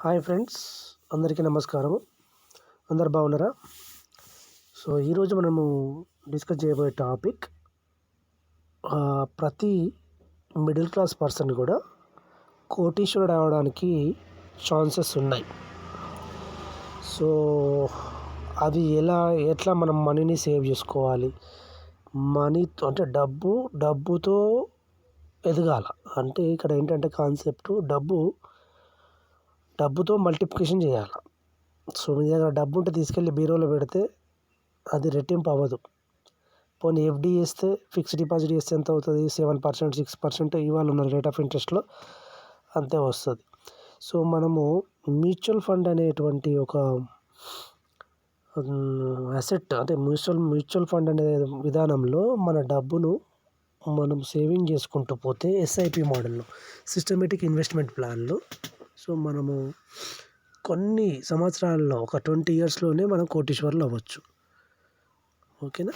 Hi friends అందరికీ నమస్కారం అందరు బాగున్నారా? సో ఈరోజు మనము డిస్కస్ చేయబోయే టాపిక్ ప్రతి మిడిల్ క్లాస్ పర్సన్ కూడా కోటీశ్వరుడు అవడానికి ఛాన్సెస్ ఉన్నాయి. సో అది ఎలా ఎట్లా మనం మనీని సేవ్ చేసుకోవాలి? మనీతో అంటే డబ్బు డబ్బుతో ఎదగాల. అంటే ఇక్కడ ఏంటంటే కాన్సెప్ట్ డబ్బు డబ్బుతో మల్టిప్లికేషన్ చేయాలి. సో మీ దగ్గర డబ్బు ఉంటే తీసుకెళ్ళి బీరోలో పెడితే అది రెట్టింపు అవ్వదు. పోనీ ఎఫ్డి చేస్తే ఫిక్స్డ్ డిపాజిట్ చేస్తే ఎంత అవుతుంది? సెవెన్ పర్సెంట్ సిక్స్ పర్సెంట్ ఇవాళ ఉన్న రేట్ ఆఫ్ ఇంట్రెస్ట్లో అంతే వస్తుంది. సో మనము మ్యూచువల్ ఫండ్ అనేటువంటి ఒక అసెట్ అంటే మ్యూచువల్ మ్యూచువల్ ఫండ్ అనే విధానంలో మన డబ్బును మనం సేవింగ్ చేసుకుంటూ పోతే ఎస్ఐపి మోడల్లో సిస్టమేటిక్ ఇన్వెస్ట్మెంట్ ప్లాన్లో సో మనము కొన్ని సంవత్సరాల్లో ఒక ట్వంటీ ఇయర్స్లోనే మనం కోటీశ్వర్లు అవ్వచ్చు. ఓకేనా?